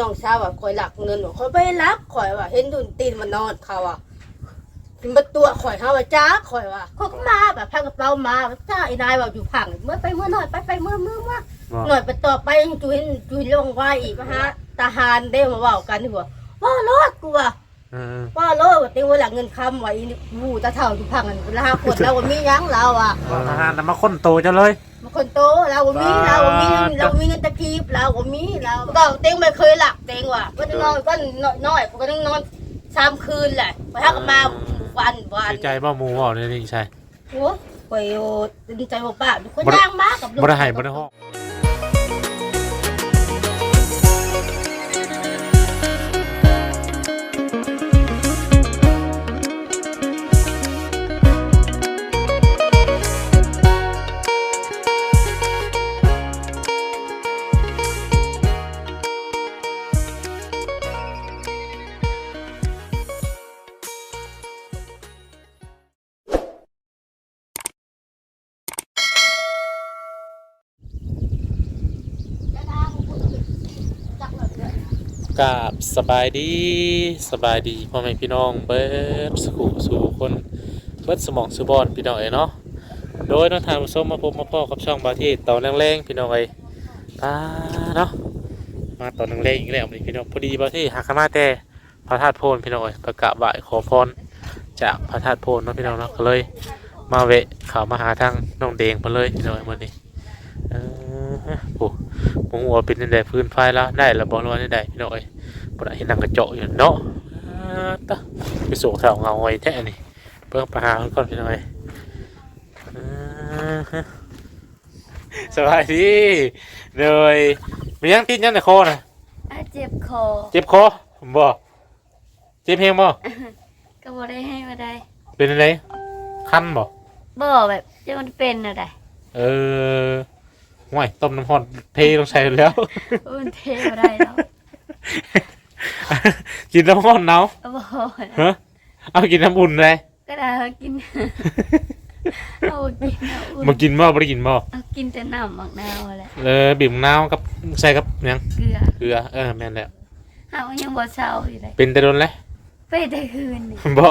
น้องสาวว่าคอยหลักเงินว่าคอยไปรักคอยว่า เห็นดุนตีนมันนอนเขาอะกินมาตัวคอยเฮาว่าจ้าคอยว่าเขาก็มาแบบพากระเป๋ามาจ้าไอ้นายว่าอยู่ผังเมื่อไปเมื่อหน่อยไปไปเมื่อเมื่อเมื่อบ่หน่อยไปต่อไปจุยจุยลงว่าอีกมาฮะทหารได้มาเว่ากันหัวว่ารอดกูว่าเออว่ารอดว่าเต็งว่าหลักเงินคำไว้วูตาเท่าอยู่ผังกันละห้าคนเราก็มีหยังเราอะบ่ทหารน่ะมาค้นโตเจ้าเลยบาง คนโตเราก็มีเราก็มีเราก็มีเงินตะกีบเราก็มีเราก็เต็งไม่เคยหลับเต็งว่ะก็จะนอนก็น้อยๆก็ต้องนอนสามคืนแหละพอถ้าก็มาวันวันดีใจบ่หมู่บ่นี่นี่ใช่โอ้ไปโอ้ดีใจบอกป้าคนย่างมากกับบ่ได้ให้บ่ได้ฮ้อง กาบสบายดีสบายดีพ่อแม่พี่น้องเบิดสู่สู่คนเบิดสมองสุบอนพี่น้องเอ้ยเนาะโดยน้องทานผู้ชมมาพบมาพ่อกับช่องบาที่ตอนแรงๆพี่น้องเอ้ยตาเนาะมาตอนแรงๆอีกแล้วพี่น้องพอดีบาที่หักมาแต่พระธาตุโพนพี่น้องเอ้ยประกาศไหวขอพรจากพระธาตุโพนเนาะพี่น้องเนาะก็เลย มาเวะเข้ามาหาทางน้องเดงไปเลยพี่น้องเอ้ยมื้อนี้ โอ้ผมหัวาเป็นในใดพื้นไฟแล้วได้แล้วบ่รู้ว่าในใดพี่น้องเอ้ยบ่ได้เห็นหนังกระเจาะอยู่เนาะอ่าตะไปสูงแถวเงาไว้แท้นี่เบิ่งไปหาเพิ่นก่อนพี่น้อยอ่าฮะสบายดีเลยมียังติดยังในคอน่ะอะเจ็บคอเจ็บคอบ่เจ็บเพลงบ่ก็บ่ได้ให้มาได้เป็นอะไรคันบ่บ่แบบจะมันเป็นอะไรเออ ห่วยต้มน้ำร้อนเทลงใส่แล้วมันเทบ่ได้แล้วกินน้ำร้อนเนาบ่ฮะเอากินน้ำอุ่นเลยก็ได้เอากินเอากินเอาอุ่นมากินบ่บ่ได้กินบ่เอากินแต่น้ำหมักนาวแหละเออบีบมะนาวกับใส่กับหยังเกลือเกลือเออแม่นแล้วเฮายังบ่เศร้าอยู่เลยเป็นแต่โดนเลยไปได้คืนนี่บ่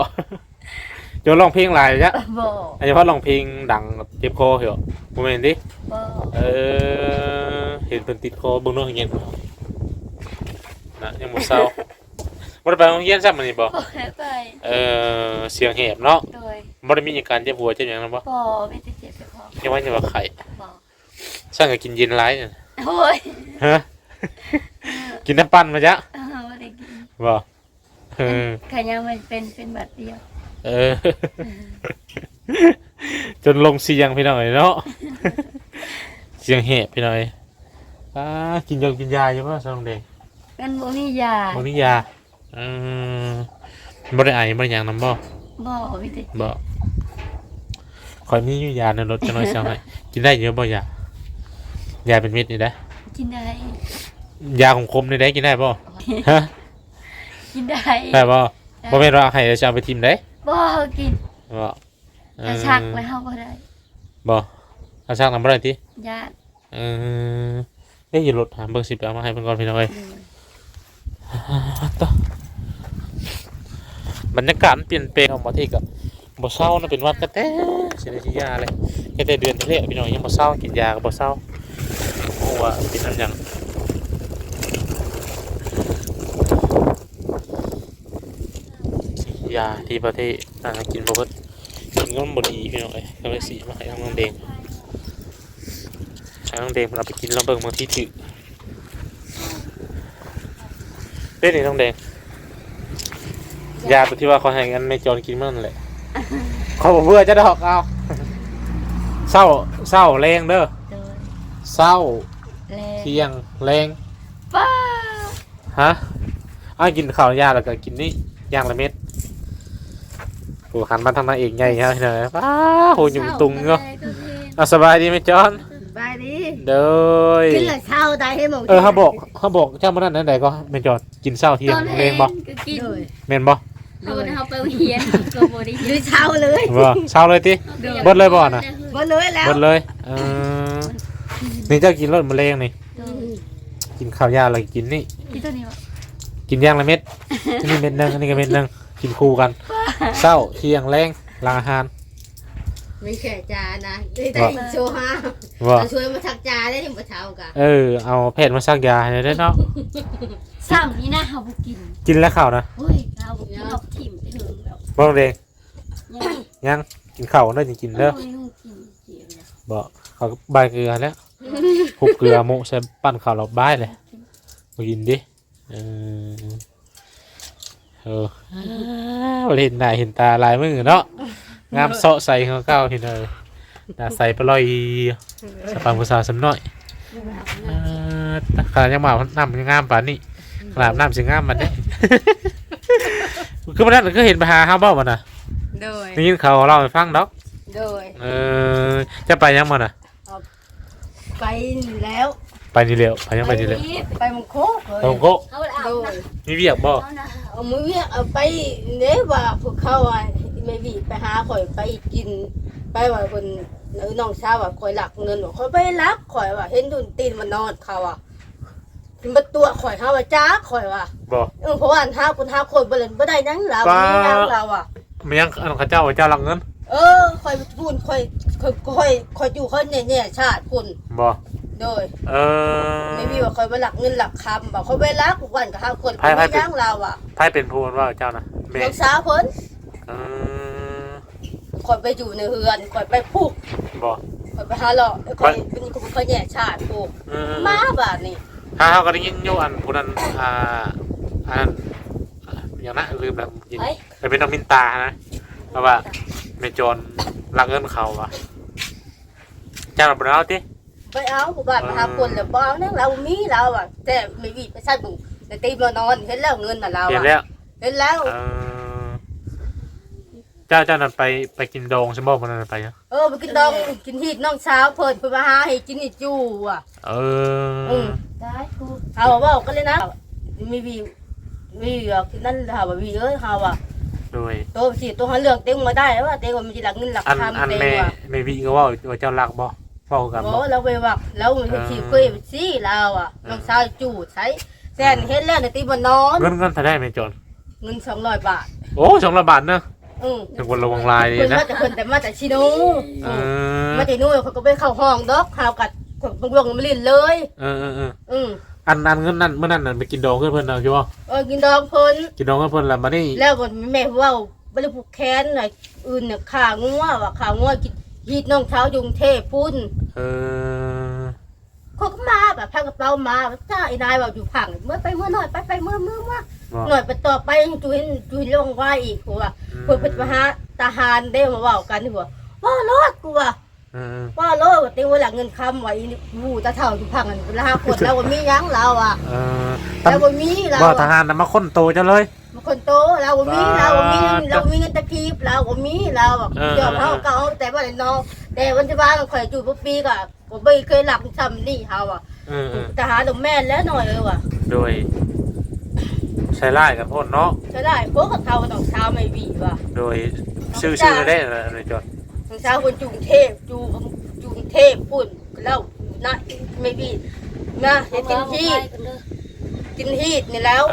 โจร้องเพลงหลายจ้ะบ่โดยเฉพาะร้องเพลงดังเจ็บคอเหรอโมเมนต์ดิบ่เออเห็นเป็นติดคอเบิ่งโน้องเงี้ยนะยังบ่เศร้าบ่ได้ไปโรงเรียนซ้ํมื้อนี้บ่บ่ได้ไปเออเสียงแหบเนาะโดยบ่ได้มีอาการเจ็บหัวเจ็บหยังนำบ่บ่ไม่ได้เจ็บแต่คอยังว่าจะว่าไข้บ่สั่งก็กินเย็นหลายน่ะโอ้ยฮะกินน้ำปั่นมาจ้ะเออบ่ได้กินบ่เออขะยังมันเป็นเป็นบัดเดียว เออ จนลงเสียงพี่น้อยเนาะ เสียงแหบพี่น้อยอ่ากินยากินยาอยู่ป่ะสองเด็กมันบ่มียาบริยาอืมบริไอบ่ได้หยังนำบ่บ่มีแต่บ่คอยมีอยู่ยาในรถจะน้อยเสียงให้กินได้เยอะบ่ยายาเป็นเม็ดนี่ได้กินได้ยาของคมนี่ได้กินได้บ่ฮะกินได้ได้บ่บ่แม่นว่าให้จะเอาไปทิมได้ บ่กินบ่เอจะอชักแล้วเฮาบ่ได้บ่เอาชักนำบ่ได้ติญาติเออเอ้ยอยู่รถหาเบิ่งสิไปเอามาให้เพิ่นก่อนพี่น้อยดูต่อบรรยากาศมันเปลี่ยนแปลงออกมาที่กับบ่เศร้านะเป็นหวัดกระแตเสียที่ยาเลยแค่แต่เดือนที่แล้วพี่น้องยังบ่เศร้ากินยาก็บ่เศร้าโอ้ว่าเป็นอันหยัง ยาที่ประเทศอ่ากินบ่เบิดกินก็บ่ดีพี่น้องเอ้ยก็เลยสีมาให้ทางน้องเดงให้น้องเดงมันเอาไปกินแล้วเบิ่งบางทีถือเด้นี่น้องเดงยาตัวที่ว่าเขาให้กันไม่จรกินมันนั่นแหละเขาบอกเบื่อจะดอกเอาเศร้าเศร้าแรงเด้อโดยเศร้าแลเที่ยงแรงป้าฮะเอากินข้าวยาแล้วก็กินนี่ย่างละเม็ด โอ้หันมาทางนั้นเองไงฮะเนยป้าโหยุ่งตุงเนาะเอาสบายดีไหมจอนไปดิเด้ยกินเหล้าเช้าได้ให้หมดเออเขาบอกเขาบอกเจ้ามันนั่นนั่นใดก็แม่นจอนกินเศร้าเที่ยงตอนแรงบ่ก็กินเลยแม่นบ่เอาเฮาไปเรียนก็บ่ได้หยิรืนอเช้าเลยบ่เศร้าเลยติเบิดเลยบ่น่ะบ่เลยแล้วหมดเลยเออนี่เจ้ากินรสมะเร็งนี่โดยกินข้าวยาแล้วกินนี่พี่ตัวนี้วะกินอย่างละเม็ดอันนี่เม็ดหนึงอันนี้ก็เม็ดหนึงกินคู่กัน เช้าเที่ยงแรงหลังอาหาร ไม่แค่จานะได้แต่โชว์ฮะว่าเราช่วยมาทักจาได้ถึงประเช้ากะเออ เอาแพทย์มาซักยาให้ได้เนาะสามนี่นะเฮาบ่กินกินแล้วข้าวนะเฮ้ยเราบ่กินเราทิ่มไปถึงแล้วบ่ต้องเดงยังยังกินข้าวเด้อจริงๆเด้อโอ้ยนุ่งกินเจียวเนี่ยบ่เขาก็บายเกลือแล้วคลุกเกลือโมะใส่ปั้นข้าวเราบายเลยมากินดิเออ เอออ้าวเห็นหน้าเห็นตาลายมือเนาะงามเซาะใส่ของเก่าเห็นเลยหน้าใส่ปลอยสปางภาษาสำน้อยอ่าขนาดยังมาน้ำยังงามป่านนี้ขนาดน้ำสิงามมันเนี่ยคือมันนั่นก็เห็นไปหาห้าเบ้ามันนะโดยได้ยินเขาเล่าให้ฟังดอก โดย เออจะไปยังมันอะ ไปแล้วไป นี่เร็วไปยังไปนี่เร็วไปมังโคกเลยตรงโกะเอาละโดเอายนะมีเวียกบ่เอานะเอามือเวียเอาไปเนี่ยว่าพวกเขาอะไม่บีไปหาข่อยไปกิน ไปว่าคนเออน้องสาวว่าข่อยหลักเงินว่าข่อยไปรับข่อยว่าเห็นดุนตีนมันนอนเขาอะถึงมาตัวข่อยเฮาว่าจ้าข่อยว่าบ่เออเพราะว่าห้าคนห้าคนบ่เล่นบ่ได้หยังเรามีหยังเราอะมันยังอันเขาเจ้าเจ้ารักเงินเออข่อยพูนข่อยข่อยข่อยข่อยอยู่ข่อยแน่ๆชาติพุ่นบ่ โดยเออไม่มีว่าข่อยบ่หลักเงินหลักคำบ่ข่อยไปรักทุกวันกับห้าคนไพ่บ่ไพ่มีหยังเราอะไพ่เป็นผู้ว่าเจ้านะแม่น้องสาวเพิ่นเออข่อยไปอยู่ในเฮือนข่อยไปพุกบ่ข่อยไปหาเลาะข่อยเป็นคนข่อยแย่ชาติพุกเออมาบาดนี่ถ้าเขาก็ได้ยินอยู่อันผู้นั้นอ่าอันนั้นอ่าอย่างนั้นลืมแล้วยินเฮ้ยแต่เป็นน้องมินตานะเพราะว่าเมจรรักเงินเขาวะเจ้าหน้าที่เอาติ ไปเอาผู้บ้านมาหาคนแล้วบ่เอาหยังเรามีเราอะ แต่ไม่มีไปใช้บุในตีมานอนเห็นแล้วเงินน่ะเราเห็นอะแล้วเห็นแล้ว เออเจ้าเจ้านั่นไปไปกินดองใช่บ่มันนั่นไปเนาะเออไปกินดองกินฮีดน้องเช้าวเพิ่นเพิ่นมาหาให้กินฮีดอยู่อะ เออือม ได้กูเอาเว่ากันเลยนะมีวีวีอะนั่นถามว่าวีเอ้ยเฮาอะโดยตัวสิตัวหาเรื่องเต็งมาได้แล้วว่าเต็งว่ามันสิหลักเงินหลักอันคำอันเต็งแม่ว่าแม่วิก็ว่าว่าเจ้ารักบ่ เว้ากันโอ้บ่เราไปวักแล้วมันสิเคยสิเราอะน้องสาวจู่ใช้แซนเฮ็ดแล้วในตีบ่นอนเงินเงินถ้าได้แม่จนเงิน200บาทโอ้สองละบาทเนอะอือถึงวันระวังลายเลยเพิ่นนะมาแต่เพิ่นแต่มาแต่ชิโนเออมาแต่นู่นเขาก็ไปเข้าห้องดอกหาวกัดบางวงมาลิ้นเลย เออเออเอออืออันอันเงินนั่นเมื่อนั้นน่ะไปกินดองเพื่อนเพิ่นเอาใช่บ่เออกินดองเพิ่นกินดองเพื่อนเพิ่นแล้วมานี่แล้วก็แม่เว่าบริผูกแค้นหน่อยอื่นเนี่ยขางัวว่าขางัวกิน ฮีดน้องเท้ายุงเทพพุ่นเออเขาก็มาแบบพากระเป๋ามาจ้าไอ้นายว่าอยู่ผังเมื่อไปเมื่อหน่อยไปไปเมื่อเมื่อมาบ่หน่อยไปต่อไปจูเห็นจูเห็นลงว่าอีกหัวเพื่อไปหาทหารได้มาเว่ากันหัวว่ารอดกูว่าเออว่ารอดว่าเต็งว่าหลังเงินคำไว้วูตาเท่าอยู่ผังกันละห้าคนแล้วว่ามีหยังเราอะเออแล้วว่ามีเราบ่ทอะหารน่ะมาค้นโตเจ้าเลย มันคนโตเราก็มีเราก็มีเรามีเงินตะกีบเรา ก็มีเราแบบเออ ยอมเขาก็เอาแต่ว่าน้องแต่วันที่บ้านข่อยจูบปีก็ผมไม่เคยหลับทำนี่เขาอะเออเออทหารหนุ่มแม่นแล้วหน่อยเลยว่ะโดยใช้ไล่กันพ่นเนาะใช่ได้พวกกับเขาต้องเช้าไม่บีว่ะ โดยชื่อชื่อได้อะไรจดต้องเช้าคนจุงเทพจูจุงเทพปุ่นแล้วนะไม่บีนะเห็นกินฮีด กินฮีดนี่แล้ว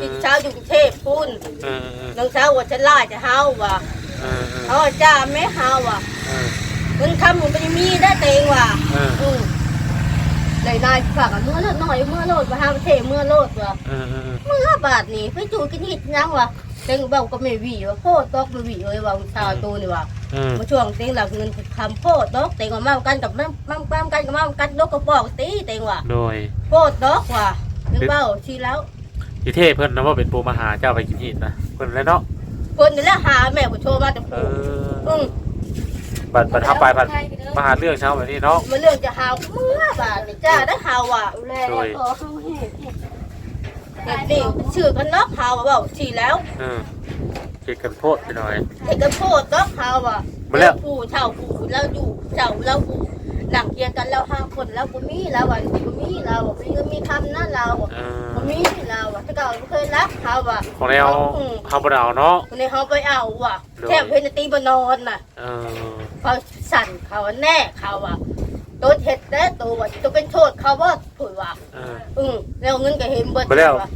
กินเช้าจุงเทพปุ่นเออเออน้องเช้าว่าจะล่าจะเฮาว่ะเออเออเขาว่าจ้าแม่เฮาว่ะเออ เงินคำผมไม่มีได้เตงว่ะเอออืมได้ได้ฝากกับเมื่อโลดหน่อยเมื่อโลดมาหาประเทศเมื่อโลดว่ะเออเออเมื่อบาทนี่ไปจูกินหิดยังว่ะเต็งเบาก็ไม่หวีว่ะโพดตอกไม่หวีเลยว่ะชาวตูนี่ว่ะ เออมาช่วงเต็งหลักเงินคำโพดตอกเต็งว่ามากันกับมั่มั่มั่กันกับมั่กันนกกระบอกตีเต็งว่ะโดย โพดตอกว่ะ นึกเบ้าชีแล้วที่เทพเพิ่นนะว่าเป็นปูมหาเจ้าไปกินหินนะเพิ่นแล้วเนาะคนนี่แหละหาแม่ก็โทรมาแต่เอผู้ออืมบัดบัดทับไปบัดมาหาเรื่องเช้าแบบนี้เนาะมาเรื่องจะหาวเมื่อบาทนี่จ้าได้หาวว่ะแล้วพอเขาเห็นเด็กนี่ชื่อกันนอกหาวเบาชีแล้วเออเกิดกันโทษไปหน่อยเด็กกันโพดนอกหาวว่ะมาแล้วผู้เช่าผู้เราอยู่เช่าเราผู้ หลังเกียงกันเราห้าคนเราบ่มีเราอะบ่มีเราอะมีเงินมีคำนะเราอะเออบ่มีเราอะถ้าเก่าบ่เคยรักเขาอะของเราเฮาบ่ได้เอาเนาะ คนนี้เขาไปเอาอะโดย แทบเห็นตีบนอนน่ะเออเขาสั่นเขาแน่เขาอะโตตัวเฮ็ดได้ตัวว่าตัวเป็นโทษเขาว่าผุดว่าเออ อืมแล้วเงินก็เห็นเบิดบ่แล้ว ว่า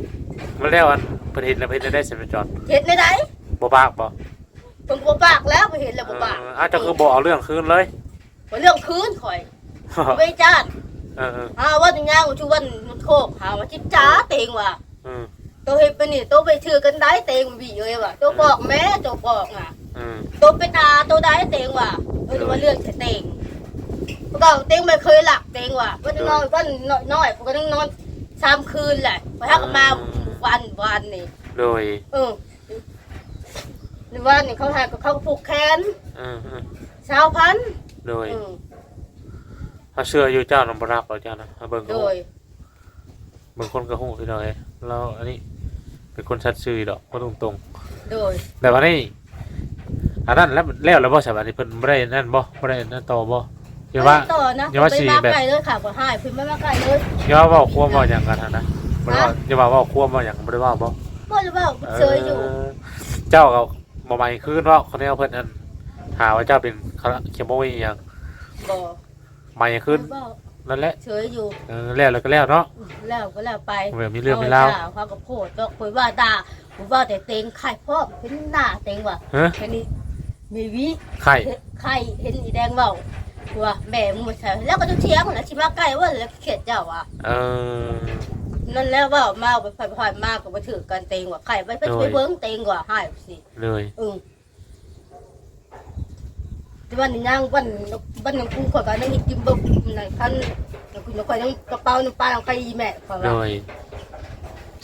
มาแล้วอันเพิ่นเห็นแล้วเพิ่นจะได้สิไปจอดเฮ็ดได้ไดบ่ปากบ่เพิ่นบ่ปากแล้วบ่เห็นแล้วเอบ่อปากอาจจะคือบ่เอาเรื่องคืนเลย บ่เรื่องคืนข่อยไม่จ้านเออเออหาว่าจังย่างชูวันมันโคกหาว่าจิบจ้าเตงว่ะเออตัวเฮ็ดไปนี่ตัวไปชื่อกันได้เตงบีเอ้ยว่ะตัวบอกแม่ตัวบอกอะเออตัวเป็นอาตัวได้เตงว่ะเออว่าเรื่องแต่เตงพวกเราเตงไม่เคยหลับเตงว่ะวันนอนวันน้อยๆพวกก็ต้องนอนสามคืนแหละพอทักมาวันวันนี่โดยเออในวันนี่เขาหากับเขาผูกแขนเออเออชาวพันธุ์ โดยอืมเขาเชื่ออยู่เจ้านำบ่รับเอาเจ้านะเอาเบิ่งโดก็ยเบิ่งคนก็ฮู้พี่น้อยเราอันนี้เป็นคนชัดซื่อดอกบ่ตรงโดยๆแต่ว่านี่อันนั้นแล้วแล้วแล้วบ่ใช่บัดนี้เพิ่นบ่ได้นั่นบ่บ่ได้นั่นต่อบ่อย่าว่าต่อนะอย่าว่าไปสิมาแบบ ไกลเลยค่ะบ่ให้เพิ่นไม่มาไกลเลยอย่าว่าเว้าควมเว้าหยังกันหั่นนะบ่ได้ว่าอย่าว่าเว้าควมเว้าหยังบ่ได้ว่าบ่ บ่หรือเปล่าเชยอยู่เออเจ้าก็บ่มาอีกคืนเนาะคนแนวเพิ่นอัน หาว่าเจ้าเป็นเขโมยอีหยังบ่มาอีกคืนบ่นั่นแหละเฉยอยู่เออแล้วแล้วก็แล้วเนาะแล้วก็แล้วไปเออมีเรื่องมีราวด่เขาก็โพดก็คุยว่าด่าคุยว่าแต่เต็งไข่พ่อเห็นหน้าเต็งว่ะฮะเห็นนี่มีวิไข่ไข่เห็นอีแดงเว้าว่าแม่มึงมาใช่แล้วก็จะเถียงแล้วสิมาใกล้ว่าแล้วเขียดเจ้าอะเออนั่นแล้วว่ามาไปผ่านๆมาก็มาถือกันเต็งว่าไข่ไปไปโดยไปเบิ่งเต็งว่าให้สิเลยอืมที่ วันนี้ย่างวันวันนึงกูขอยก็นั่งกินบ่นั่นคันแล้วกูขอยยังกระเป๋าน้ำปลาของใครอีแม่ขอยเลว่าย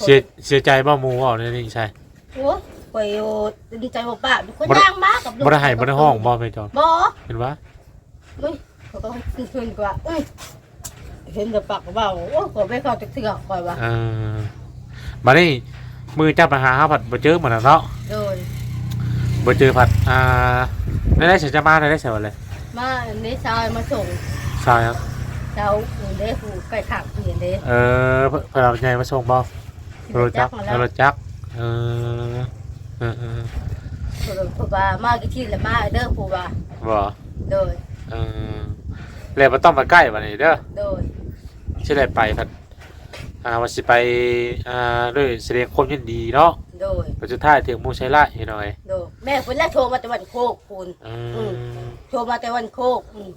เสียเสียใจบ่หมู่เว้าในนี่ใช่โอ้ข่อยโอ้ดีใจบ่ป้าทุกคนบ่ได้ย่างมากับลูกบ่ได้ให้บ่ได้ห้องบ่ไปจอนบ่เห็นปะอุ้ยเขาก็ขึ้นกว่าอุ้ยเห็นแต่ปากก็เบาโอ้ขอยไม่เข้าจักเทื่อข่อยว่าเออบัดนี้มือเจ้าไปหาหาผัดบ่เจอเหมือนกันเนาะโดย บ่เจอผัดอ่าได้ได้เสียจะมาได้ได้เสียวันเลยมาอันนี้ชายมาส่งใช่ครับเจ้าอูเด้ผู้ไก่ถักเห็นเด้เออเพิ่นเอาใหญ่มาส่งบ่รถจักรมาแล้วรถจักรเออเออเออผู้ว่ามากี่ที่แล้วมาเด้อผู้ว่าบ่โดยเออแล้วบ่ต้องมาใกล้บัดนี้เด้อโดยสิได้ไปพัดอ่าว่าสิไปอ่าด้วยแสดงความยินดีเนาะโดยปัจจุท้ายถึงหมู่ชัยไร่หน่อยโดย แม่เพิ่นแล้วโทรมาแต่วันโคกคุณอือืมโทรมาแต่วันโคกอืม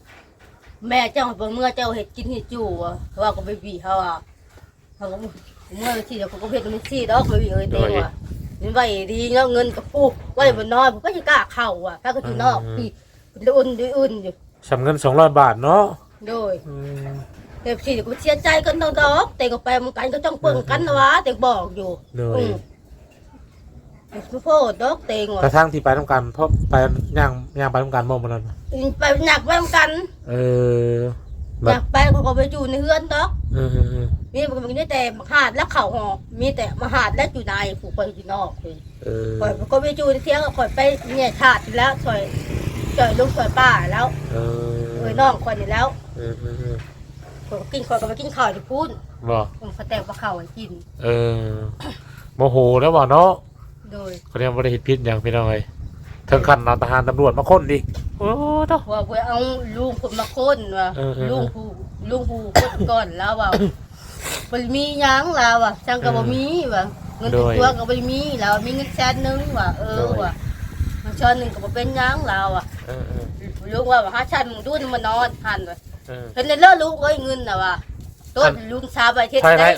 แม่เจ้าเมื่อเจ้าเห็ดกินเห็ดจู่อะว่าก็ไปบีเขาอะเขาก็เมื่อที่เดี๋ยวเขาก็เห็ดมันซี่ดอกไปบีเอ้ยเต็งว่ะมันไว้ดีเนาะเงินกับปูไว้บนน้อยผมก็จะกล้าเข้าอะถ้าก็อยู่นอกพี่อุ่นดูอุ่นอยู่สำเงิน200บาทเนาะโดยอืมเดี๋ยวพี่เดี๋ยวกูเสียใจกันดอกเต็งก็ไปมันกันก็จ้องเปิ่งกันนะวะเต็งบอกอยู่โดย อืมเด็กโพดดอกเต็งว่ะกระทั่งที่ไปทำกันเพราะไปย่างย่างไปทำกันบ่มื้อนั้นน่ะไปหนักไปเหมือนกันเออแบอบยากไปเขาก็ไปอยู่ในเฮือนดอกเออเออเออมีมันมีแต่มหาดและเข่าหอมีแต่มหาดและอยู่ในผู้คนอยู่นอกเลยเออข่อยก็ไปอยู่ในเที่ยงข่อยไปเนี่ยชาติแล้วข่อยจ่อยลุงข่อยป้าแล้วเออเอ้ยน้องข่อยนี่แล้วเออเออเออข่อยก็กินข่อยก็ไปกินข้าวที่พูนบ่ผมก็แต่งปลาข้าวให้กิน เออโมโหแล้วบ่เนาะ โดยเขาเรียกว่าได้เฮ็ดผิดหยังพี่น้องเอ้ยถึงขั้นเอาทหารตำรวจมาค้นอีกโอ้ตะว่าไปเอาลุงผมมาค้นว่าเออเออ ลุงผู้ลุงผู้ค้นก่อนแล้วว่าบ่มีหยังแล้วว่ะจังก็บ่มีว่ะเงินติดตัวก็บ่มีแล้วมีเงินแสนหนึงว่ะเออว่ะเงินช้อนหนึงก็บ่เป็นหยังแล้วว่ะเออเออลุงว่าหาชันมึงดูนี่มานอนหันว่ะเออ เห็นเลยเลิกลุงเอ้ยเงินน่ะว่ะต้นลุงสาบไปเทศไพ่ไพ่ได้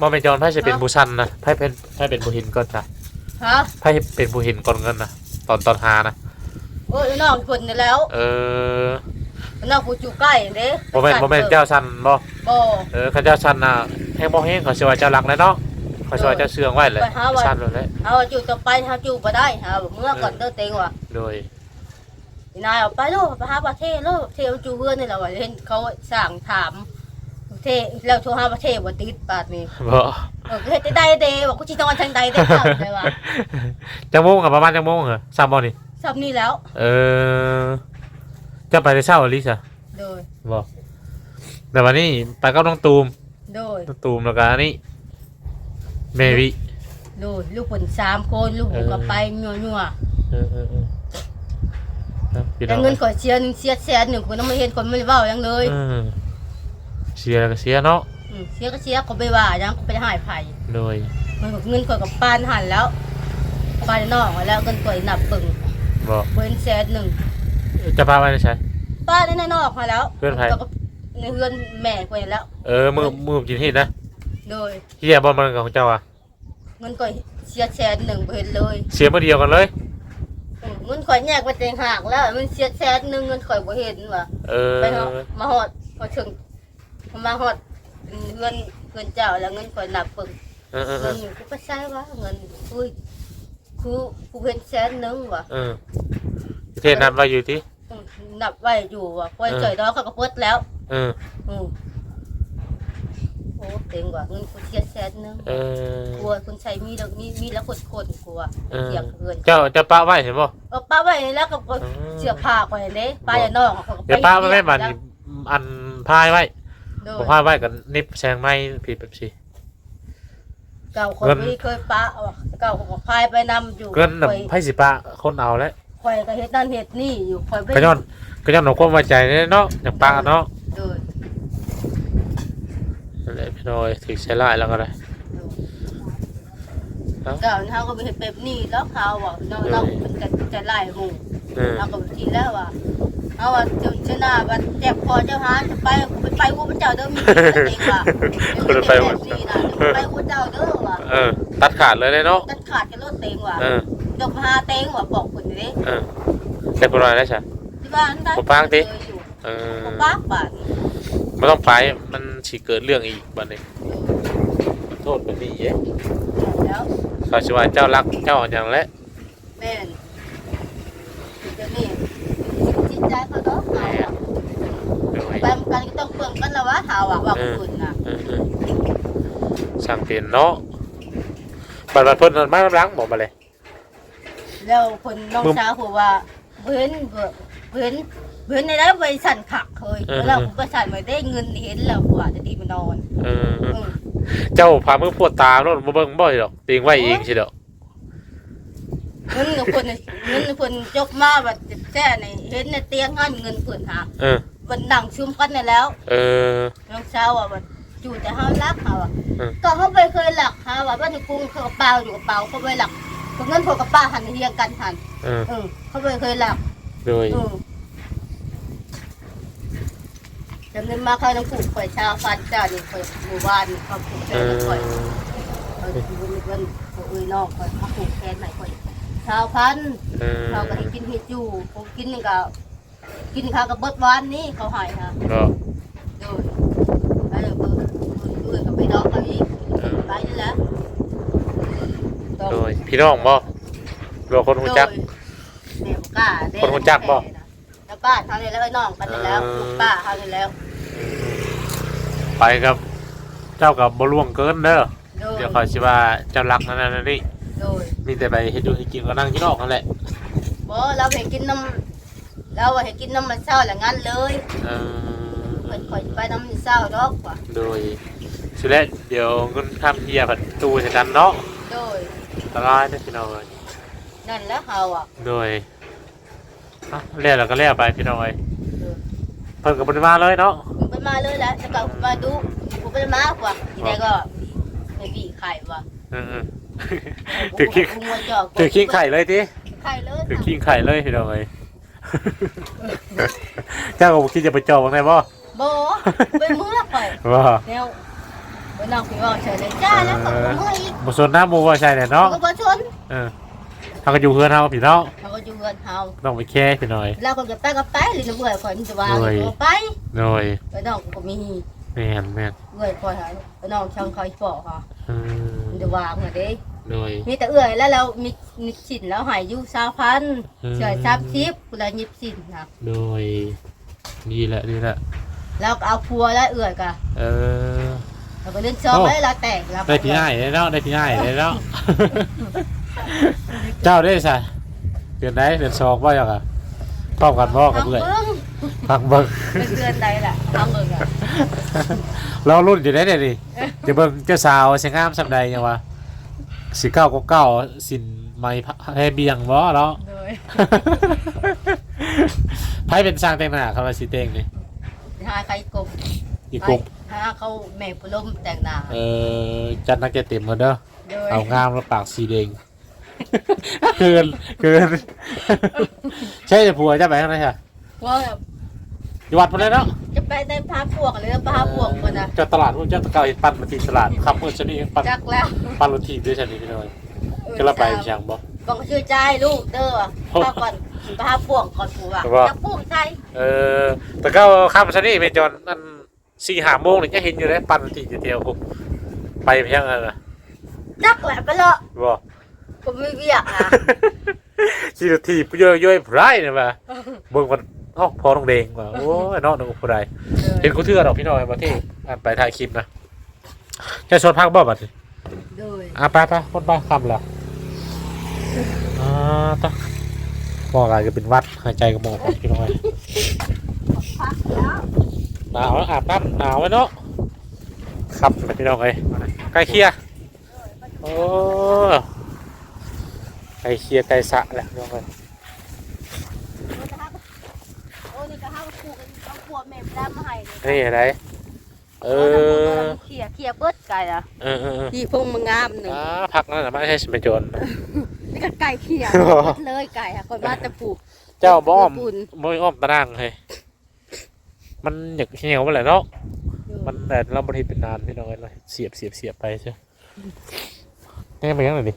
บ่แม่นจอนไพ่สิเป็นผู้ชันนะไพ่เป็นไพ่เป็นผู้หินก่อนจ้ะ ฮะไพ่เป็นผู้หินก่อนเงินนะตอนตอนหานะโอ้ยน้องคนนี่แล้วเออน้องผู้อยู่ใกล้เด้บ่แม่นบ่แม่นเจ้าชันบ่บ่เออเขาเจ้าชันน่ะแฮงบ่แฮงเขาสิว่าเจ้ารักแล้วเนาะเขาสิว่าเจ้าเชื่องไว้เลยไปหาไว้ชันเลยแหละเอาอยู่ต่อไปหาอยู่บ่ได้หาเมื่อก่อนเด้อเต็งว่ะโดยนายเอาไปโลไปหาประเทศโลเทวจูเฮือนนี่แหละว่าเห็นเขาสั่งถามประเทศแล้วโทรหาประเทศว่าติดบาดนี้บ่ เออเฮ็ดได้เด้บอกกูสินอนทางใดได้ครับเลยว่ะจังโมงกับประมาณจังโมงเหรอทราบบ่นี่ซับนี้แล้วเออ จะไปได้เช้าอลิซะโดยบ่แต่วันนี้ไปกับน้องตูมโดยน้องตูมแล้วก็อันนี้เมวิโดยลูกผลสามคนลูกผมก็ไปยัวยัวเออเออเออครับพี่ๆน้แต่องเงินก่อนเสียหนึ่งเสียแสนหนึ่งคนต้องมาเห็นคนไม่ได้เว้าหยังเลยเออเสียแล้วก็เสียเนาะ อืมเสียก็เสียก็ไปว่าหยังก็ไปหายไผโดย มันก็เงินข่อยกับปานหันแล้วปานนอกมาแล้วเงินข่อยนับเบิ่งบ่เพิ่นแสนหนึ่งจะพาไปได้ใช่ป้าในนอกมาแล้วเพื่อนไผแล้วก็ในเพื่อนแม่ข่อยแล้ว เออมือมือกินเฮ็ดนะโดยเฮียบ่มันของเจ้าอะเงินข่อยเสียแสนหนึ่งบ่เห็นเลย เสียมื้อเดียวกันเลยอืมเงินข่อยแยกไปเต็งหากแล้ว มันเสียแสนหนึ่งเงินข่อยบ่เห็นว่ะเออไปเฮามาฮอดพอถึงมาฮอด เงินเงินเจ้าแล้วเงินข่อยนับเบิ่งเออเออเอเงิอนอยู่กูก็ใช่ว่าเงินอุ้ยคือกูเห็นแสนหนึ่งว่ะเออเทศนั้นว่าอยู่ที่อืมนับไว้อยู่ว่ะข่อยจ่อยดอกเขาก็เปิดแล้วเอออืมโอ้เต็งว่ะเงินกูเสียแสนหนึงเออกลัวคนใช้มีแล้วมีมีแล้วคนคนกลัวเออเสียงเงินเจ้าเจ้าป้าไว้เห็นบ่ เออป้าไว้แล้วก็อืมเสื้อผ้าก่อนเด้ป้าอย่านอกเขาก็เดี๋ยวป้าไม่แม่นบัดนี้อันพายไว้ โดบ่ยพายไว้กันนิบแซงไม้ผิดแบบสิ เก่าคนเงินไม่เคยป้าว่ะเก่าของพายไปนำอยู่เกินน่ะข่อยไผสิป้าคนเอาแล้วข่อยก็เฮ็ดนั่นเฮ็ดนี่อยู่ข่อยไปก็ย้อนก็ย้อนเอาความไว้ใจเนาะอย่างป้าเนาะโดยนั่นแหละพี่น้อยถึงใช้ลายแล้วก็ได้ ครับ เก่าเฮาก็ไปเฮ็ดแบบนี้แล้วเขาว่าน้องน้องมันจะจะไล่หมู่เออ เอาก็ทีแล้วว่า เอาว่าจนชนะว่าแจ็บคอเจ้าหาจะไปไปไปว่าพระเจ้าเด้อมีเองว่าคนไปแบว่าบนี้นะไปว่าพระเจ้าเด้อว่ะเออตัดขาดเลยเนาะตัดขาดกันรถเต็งว่ะเออดอกหาเต็งว่ะบอกคนนี้เออแต่ปนอะไรได้ใช่ที่บ้านได้บ่ปางติเอออบ่ปากบาดไม่ต้องไปมันสิเกิดเรื่องอีกบัดนี้โทษเป็นนี่เย้แล้วเขาชื่อว่าเจ้ารักเจ้าอย่างและแม่นเดี๋ยวนี้จิตใจเขาต้องเอาอะ โดยไปมันกันก็ต้องเปลืองกันล้ววะหาว่าว่าคนอื่นน่ะออเออสั่งเปลี่ยนเนาะบัดบัดเพิ่นมาน้ำล้างบอกมาเลย แล้วคนน้องมึงสาวบอกว่าเพิ่นเพิ่นเพิ่นในนั้นไปสั่นขักเคยแล้วผมก็สั่นมาได้เงินเห็นแล้วกว่าจะดีมานอนเออเจ้าพามือปวดตาโน่นมาเบิ่งบ่อยดอกติงไว้เองสิดอกเงินกับคนเงินเพิ่นจกมาแบบแท้ในเห็นในเตียงงานเงินเพิ่นหา เออวันนั่งชุมกันนี่แล้วเออน้องสาวอะว่าอยู่แต่เฮารักเขาอะเออก็เขาไปเคยหลักเขาว่าบ้านในกรุงเขากระเป๋าอยู่กระเป๋าเขาไปหลักเพราะเงินพวกกระเป๋าหันเรียงกันหันเออเออเขาไปเคยหลักโดยเออจำเงินมาเขาต้องผูกข่อยชาวฟันจ้านี่ข่อยหมู่บ้านนี่เขาผูกแขเอนให้ข่อยอเออเงินเงินเขาเอ้ยน้องข่อยเขาผูกแขนให้ข่อยชาวพันธุ์เออเขาก็ให้กินเห็ดอยู่ผมกินนี่ก็ กินข้าวกับเบิดหวานนี่เขาใหายค่ะเนาะโดยไปเลยเบิดเบิดกับไปดอกเขาอีกไปนี่แหละโดยพี่น้องบ่รอคนหูจักแม่บ่กล้าเด้คนรู้จักบ่แล้วป้าเขาเลยแล้วไอ้น้องกันนี่แล้วเออลูกป้าเขาเลยแล้ว ไปครับ เจ้ากับบล่วงเกินเด้อโดยเดี๋ยวคอยสิว่าเจ้ารักนั่นนั่นนี่โดยมีแต่ไปเฮ็ดอยู่ให้กินก็นั่งที่นอกนั่นแหละบ่เราไปกินน้ำ เราไปกินน้ำมันเศร้าอย่างนั้นเลยเออเปิดข่อยไปน้ำมันเศร้าดอกว่ะโดยสุดแล้วเดี๋ยวเงินข้ามเฮียผัดตู้ใส่กันเนาะโดยตลายเด้อพี่น้องเอ้ยนั่นแหล้วเขาอะโดยอะแล้วเราก็แล้วไปพี่น้องเอ้ยเออเพิ่นก็บ่ได้มาเลยเนาะผมไปมาเลยแหละแล้วก็มาดูผมไปมากว่าทีใดก็ไม่บีไข่ว่ะเออๆ ถือขี้ถือขี้ไข่เลยติไข่เลยถือขี้ไข่เลยพี่น้องเอ้ย เจ้าก็บ่คิดจะไปจองบ้างได้บ่บ่ไปมือข่อยว่าแนวไปน้องพี่ว่าเฉยเลยจ้าแล้วก็มืออีกบ่สนน้ำบ่ว่าใช่แหละเนาะก็บ่ชนเออเฮาก็อยู่เฮือนเฮาพี่น้องเขาก็อยู่เงินเฮาต้องไปแค่พี่น้อยเราก็จะไปก็ไปหรือเบื่อข่อยมันจะว่าโอ้ยก็ไปโดยไปน้องก็มีแม่นแม่นเบื่อข่อยหาไปน้องช่างคอยบอกค่ะอืมมันจะวางเหรอเด้ โดย มีแต่เอื่อยแล้วเรามีมีสินแล้วหายอยู่สาวพันอืม เฉยซับชิปกูเลยยิบสินนะโดยนี่แหละนี่แหละแล้วก็เอาพัวแล้วเอื่อยกะเออ เราก็เล่นซองโอ้ แล้วเราแตกเราได้ที่ง่ายเลยเนาะได้ที่ง่ายเลยเนาะเจ้าได้ซะเดือนไหนเดือนสองบ่อยากอะพร้อมกันพ่อกับทำเพื่อนเบิ้งพักเบิ่งเป็นเดือนใดล่ะทำเบิ้งอะเรารุ่นอยู่ได้เนี่ยดิเดี๋ยวเบิ่งเจ้าสาวเสียงามสำใดยังวะ สิเก้าก็เก้าสินไม้ให้เบียงบ่เนาะ โดยไพ่เป็นสร้างแต่งหน้าครับว่าสิเต็งนี่หาใครกลมอีกกลุ่มหาเขาแม่ปลมแต่งหน้าเออจัดนักเก็ตเต็มหมดเด้อโดยเอางามแล้วปากสีแดงเกินเกิน ใช่จะผัวจะไปข้างในใช่ว่าแบบ อยู่วัดไปเลยเนาะจะไปในพาพวกเลยนะพาพวกคนนะจะตลาดพวกเจ้าตะเกาเห็นปั่นมาทีตลาดขับเมื่อชนิดปั่นจักแล้วปั่นรถทีบด้วยชนิดพี่น้อยจะรับไปช่างบ่บังชื่อใจลูกเด้อพาก่อนพาพวกก่อนผัวว่าจักพูดใจเออตะเกาข้ามชนิดไปจอนนั่นสี่หาโมงนี่จะเห็นอยู่เลยปั่นรถทีบอยู่เดียวผมไปเพียงนั้นนะจักแหละไปเลยบ่ผมไม่เวียกนะขี่รถทีบเยอะๆย่อยไพร่เนี่ยมาเบิ่งมัน เอ้าพอต้องเดงว่ะโอ้ยเนอกนึกผู้ใดเห็นกูเทื่อดอกพี่น้อยมาที่อ่านไปถ่ายคลิปนะแค่ชวนพักบ่บัดนี้โดยอะไปไปคนไปคำแล้วอ่าต้องมองอะไรจะเป็นวัดหายใจก็มองของพี่น้อยพักแล้วหนาวแล้วอาบน้ำหนาวไว้เนาะครับพี่น้องเอ้ยใกล้เคลียร์โอ้ใกล้เคลียร์ใกล้สระแล้วพี่น้องเอ้ย โอ้นี่ก็ห้าคู่กัน เอาขวดแม่ได้มาให้นี่อะไรเออเขี่ยเขี่ยเบิดไก่อะเออเออเออที่พงมางามหนึ่งอ่าพักนั่นน่ะไม่ใช่สมัยโจรนี่ก็ไก่เขี่ยเลยไก่อะคนมาจะปลูกเจ้าบ้อมปุ่นมอยอ้อมตารางเลยมันอยากเหี่ยวมาแหละเนาะมันแต่เราบริเป็นนานพี่น้อยเลยเสียบเสียบเสียบไปใช่แน่ไปยังไงดิ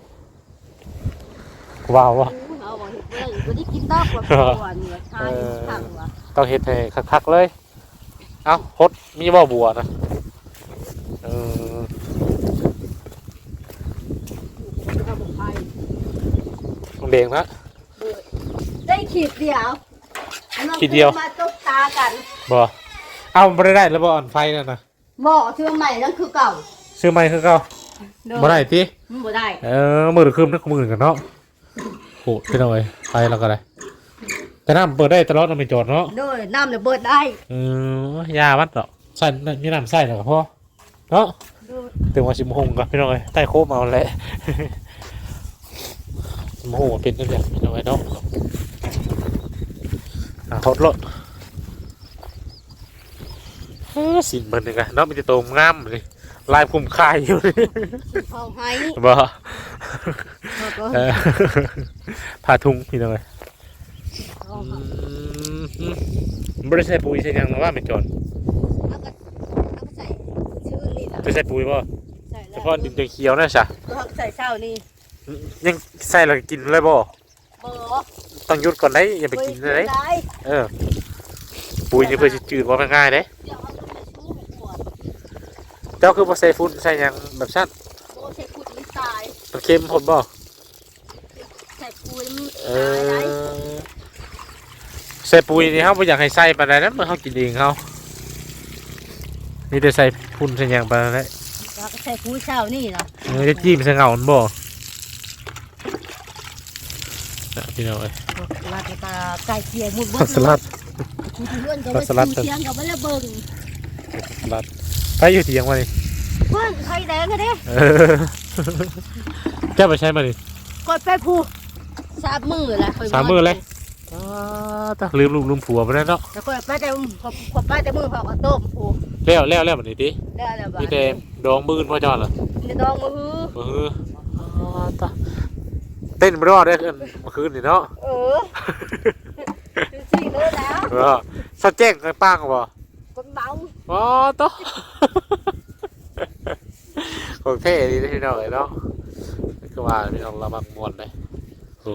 ว้าววะเอาบอกเห็ดเรื่องวันนี้กินดอกแบบก่อนเนี่ยทานถังวะต้องเฮ็ดให้คักๆเลย เอ้าฮดมีบ่บัวนะเออเอาบอกไปต้องเด้งนะได้ขีดเดียวขีดเดียวมาตบตากันบ่เอาบ่ได้ได้แล้วบ่อ่อนไฟนั่นนะบ่เชื่อใหม่นั่นคือเก่าซื้อใหม่คือเก่าบ่ได้ติบ่ได้เออมือคืมนักมือกันเนาะโหพี่น้อยไปแล้วก็ได้ แต่น้ำเปิดได้ตลอดมันไม่จอดเนาะโดยน้ำเนี่ยเบิดได้เออยาวัดดอกใส่มีน้ำใส่หรอกพ่อเนาะโดยถึงว่าชิมหงกับพี่น้องเอ้ยใต้โคมเอาแหละชิมหงมันเป็นนั่นแหละพี่น้องเอ้ยเนาะอะทดรถเอ้อสินเบิ่นนึงอะเนาะมันจะโตมงามเลยลายคุ้มค่ายอยู่เลยเขาให้บ่ เขาก็เออผ้าทุ่งพี่น้องเอ้ย เขาอืมบ่ได้ใส่ปุ๋ยใส่หยังนะว่าไม่จนเอาก็เอาก็ใส่ชื่อนี่ล่ะจะใส่ปุ๋ยบ่ใส่เฉแล้วพาะดินจะเขียวนะจ้ะก็ใส่เช้านี่ยังใส่แล้วกินเลยบ่บ่ต้องหยุดก่อนได้อย่าไปกินเลย ได้เออ ปุ๋ยนี่เพื่อสิจืดว่าง่ายๆเด้เดี๋ยวเอาไปชูไปขวดเจ้าคือบ่ใส่ฝุ่นใส่หยังแบบชั้นโอ้ใส่ขุดมันตายมันเค็มพดบ่ใส่ปุ๋ยมันเอตายได้อ ใส่ปุ๋ยนี่เฮาบ่อยากให้ใส่ปานใดนั้นมันเฮากินเองเฮามีแต่ใส่ฝุ่นใส่หยังปานนั้นแหละแล้วก็ใส่ปุ๋ยเช้านี่เนาะเออจะจิ้มใส่เงามันบ่น่ะพี่น้องเอ้ยลาดตาไก่เคียมุดเบิผักสลัดเพื่อนก็ผัไปกสลัด เที่ยงก็ไปแล้วเบิ่งสลัดไปอยู่เถียงมานี่เพื่อนไข่แดงก็เด้เออเจ้าไปใช้มานี่กดไปผูสามมือแหละสามมื้อเลยอ้า ตะลืมลูกลืมผัวไปแล้วเนาะแล้วก็ไปแต่ขอไปแต่มือพอก็ต้มผูแล้วแล้วแล้วบัดนี้ติได้แล้วบ้ามีแต่ดองมือพ่อจอดเหรอในดองมือเอออ๋อตะเต้นไม่รอดได้เกินเมื่อคืนนี่เนาะเออสี่เลยแล้วเออสะแจ้งกันป้างบ่คนเมาอ๋อตะของเท่ดีนะพี่น้องเอ้ยเนาะก็ว่าพี่น้องระมังมวนเลยโอ้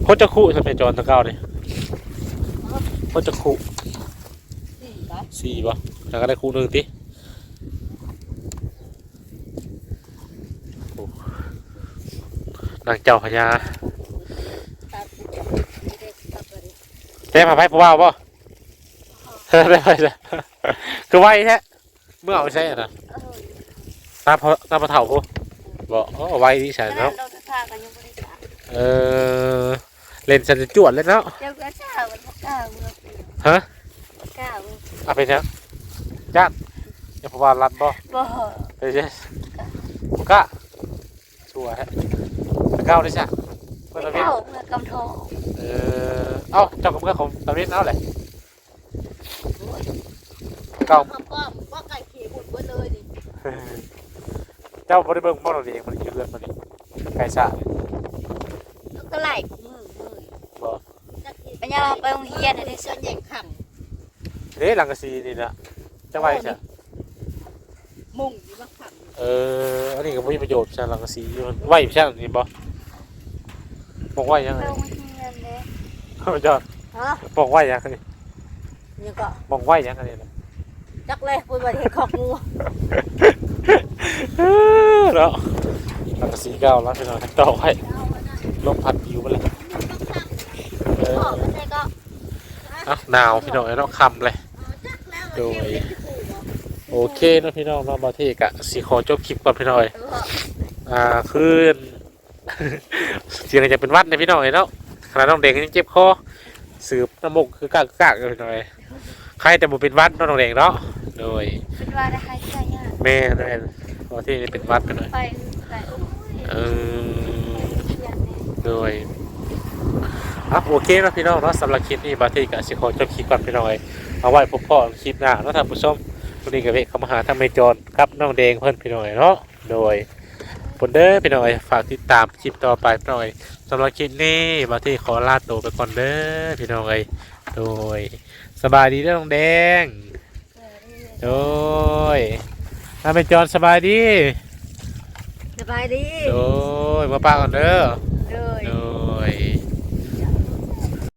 โค ตรจะคู่สเปจอนตะเก้านี่โคตรจะคู่สี่ไปสี่ป่ะแล้วก็ได้คู่หนึ่งติโอ้นางเจ้าพญาตาผูเด็กตับเลยเต้มาไปผู้ว่าป่ะได้ไปเลยคือไวแท้เมื่อเอาไปใช้อะนะตาพอตาพอเถ่ากูบอกอ๋อไวดีใช่แล้เนาะเราจะพากันยังไม่ได้จ้าเออ เล่นสันจะจวดเลยเนาะเจ้าก็เช้าวันกล้าเมื่อฮะกล้าเอาไปยังญาติอย่าพว่ารัดบ่บ่ไปใช่บุกะชัวร์ฮะตะเก้าได้จ้ะเพื่อนตะวินเจ้าเมื่อกำทองเออเอ้าเจ้ากับเพื่อนของตะวินเอาแหละโอ้เก่าคำก็ว่าไก่ขี่หุ่นเบิดเลยดิเจ้าบ่ได้เบิ่งบ่เราเองมันอยู่เรือนมันนี่ไก่สะแล้วก็ไหลมือมือบ่ จักอีปัญญาเราไปโรงเรียนอันนี้เสื้อแยงขังเด้หลังกะซีนี่น่ะจังไว้ซะมุ่งอยู่ว่าขังเอออันนี้ก็บ่มีประโยชน์ใช่หลังกะซีอยู่มันไว้ใช่นี่บ่บอกไว้ยังไปไงโรงเรียนเลยข้าพเจ้าฮะบอกไว้ยังไงยังก็บอกไว้ยังไงน่ะจักเลยพูดว่าเห็นขอกงูเนาะหลังกะซีเก่าแล้วพี่น้องต่อไว้ลมพัดผิวไปเลยเออ พ่อไม่ใช่ก็ อะหนาวพี่น้องเนาะค่ำเลย โดย โอเคเนาะพี่น้องเนาะบาเทกะสิขอจบคลิปก่อนพี่น้อยอ่าคือเสียงจะเป็นหวัดในพี่น้อยเนาะขณะน้องเด็กยังเจ็บคอสืบน้ำมูกคือกากกากเลยพี่น้อยใครแต่บุเป็นหวัดเนาะน้องเด็กเนาะโดยเป็นว่าได้ใครใช่ยากแม่นั่นเองบาเทนี่เป็นหวัดไปหน่อยไปไปโรงเรียนเออเรียนเนี่ยโดย อะโอเคเนาะพี่น้องเนาะสำหรับคลิปนี้บาเทกะสิขอจบคลิปก่อนพี่น้อยเอาไว้พบพ่อคลิปหน้าเนาะท่านผู้ชมวันนี้กับเวกเข้ามาหาทำไมจรครับน้องแดงเพื่อนพี่น้อยเนาะโดยผลเด้อพี่น้อยฝากติดตามคลิปต่อไปพี่น้อยสำหรับคลิปนี้บาที่ขอลาตัวไปก่อนเด้อพี่น้อยโดยสบายดีเด้อน้องแดงโดยถ้าเป็นจอนสบายดีสบายดีโดยมาป้าก่อนเด้อ